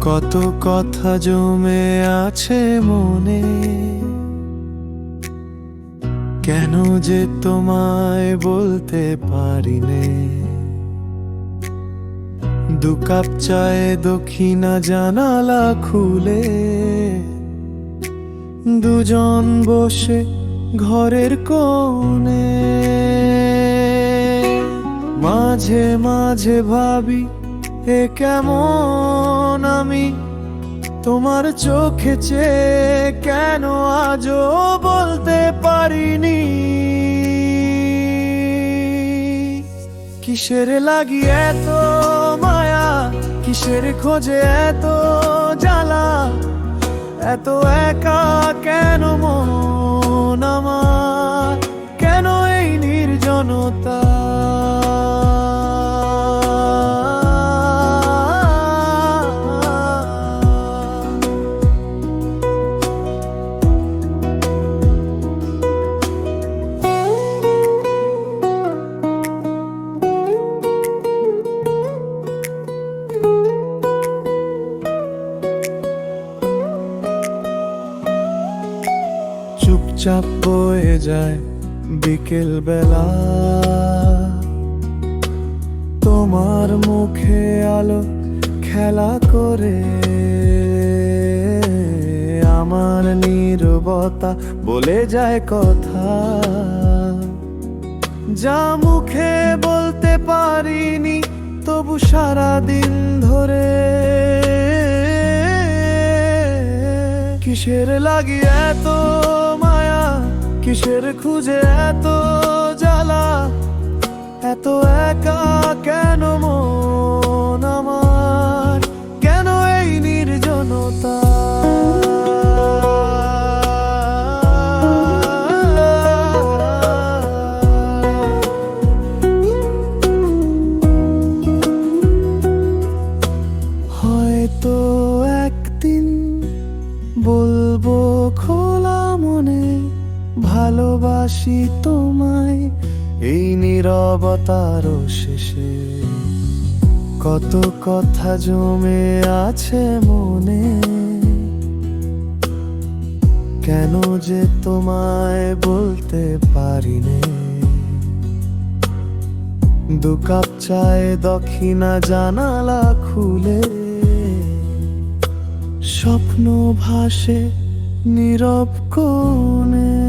কত কথা জমে আছে মনে। কেন যে তোমায় বলতে পারি নে দু কাপ চায়ে দক্ষিণা জানালা খুলে। দুজন বসে ঘরের কোণে। মাঝে মাঝে ভাবি এ কেমন আমি তোমার চোখে চেয়ে কেন আজও বলতে পারিনি? কিসের লাগি এত মায়া? কিসের খোঁজে এত জ্বালা? এত একা কেন মন আমার? কেন এই নির্জনতা? চুপচাপ বয়ে যায় বিকেল বেলা। তোমার মুখে আলো খেলা করে। আমার নীরবতা বলে যায় কথা। যা মুখে বলতে পারিনি, তবু সারা দিন ধরে। কিসের লাগে এত মায়া? কিসের খুঁজে এত বলব খোলা মনে, ভালোবাসি তোমায় এই নীরবতার শেষে। কত কথা জমে আছে মনে, কেন যে তোমায় বলতে পারিনে? দু কাপ চায়ে দক্ষিণা জানালা খুলে স্বপ্ন ভাসে নীরব কোণে।